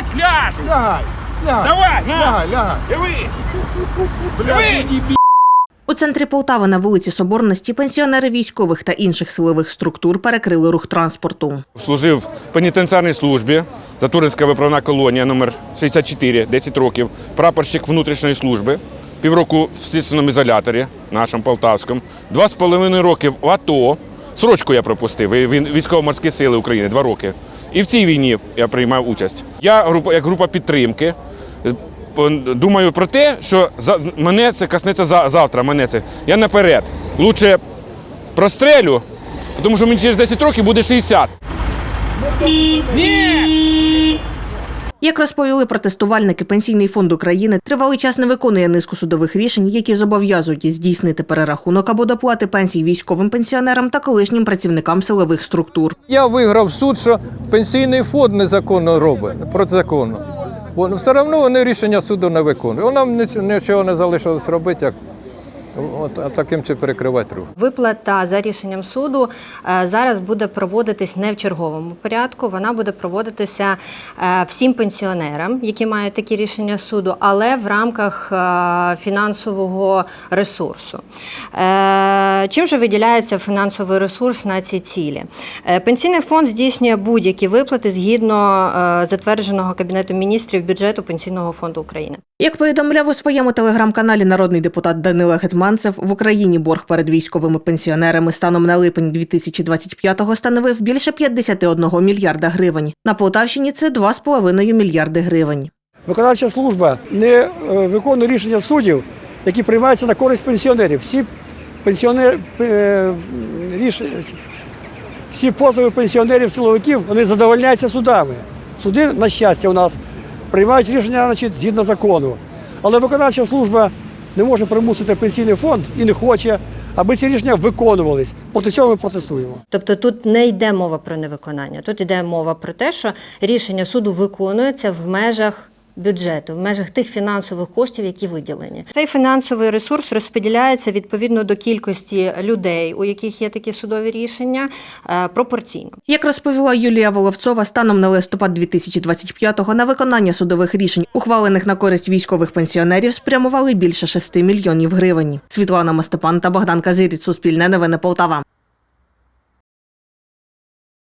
Хоч ляжу. Лягай, лягай. Давай, на. Лягай, лягай. Дивись. Бля, Диви. не бі. У центрі Полтави на вулиці Соборності пенсіонери військових та інших силових структур перекрили рух транспорту. Служив в пенітенціарній службі, Затуринська виправна колонія номер 64, 10 років, прапорщик внутрішньої служби, півроку в слідственному ізоляторі нашому полтавському, два з половиною роки в АТО. Срочку я пропустив, він- військово-морські сили України, два роки. І в цій війні я приймав участь. Я група- як група підтримки. е, Думаю про те, що за мене це коснеться за- завтра. Мене це я наперед. Лучше прострелю, тому що мені через 10 років буде 60. Як розповіли протестувальники, пенсійний фонд України тривалий час не виконує низку судових рішень, які зобов'язують здійснити перерахунок або доплати пенсій військовим пенсіонерам та колишнім працівникам силових структур. Я виграв суд, що пенсійний фонд незаконно робить, протизаконно. Воно все одно вони рішення суду не виконують. Нам нічого не залишилось робити, як от, таким чи перекривати рух. Виплата за рішенням суду е, зараз буде проводитись не в черговому порядку. Вона буде проводитися е, всім пенсіонерам, які мають такі рішення суду, але в рамках е, фінансового ресурсу. Чим же виділяється фінансовий ресурс на ці цілі? Пенсійний фонд здійснює будь-які виплати згідно затвердженого Кабінетом міністрів бюджету Пенсійного фонду України. Як повідомляв у своєму телеграм-каналі народний депутат Данила Гетманцев, в Україні борг перед військовими пенсіонерами станом на липень 2025-го становив більше 51 мільярда гривень. На Полтавщині це 2,5 мільярди гривень. Виконавча служба не е, виконує рішення суддів, які приймаються на користь пенсіонерів. Всі пенсіонери е, всі позови пенсіонерів, силовиків вони задовольняються судами. Суди, на щастя, у нас приймають рішення значить, згідно закону. Але виконавча служба не може примусити пенсійний фонд і не хоче, аби ці рішення виконувались. Проти цього ми протестуємо. Тобто тут не йде мова про невиконання, тут йде мова про те, що рішення суду виконується в межах. Бюджету в межах тих фінансових коштів, які виділені, цей фінансовий ресурс розподіляється відповідно до кількості людей, у яких є такі судові рішення, е, пропорційно. Як розповіла Юлія Воловцова, станом на листопад 2025-го на виконання судових рішень, ухвалених на користь військових пенсіонерів, спрямували більше 6 мільйонів гривень. Світлана Мостепан та Богдан Казиріць, Суспільне новини Полтава.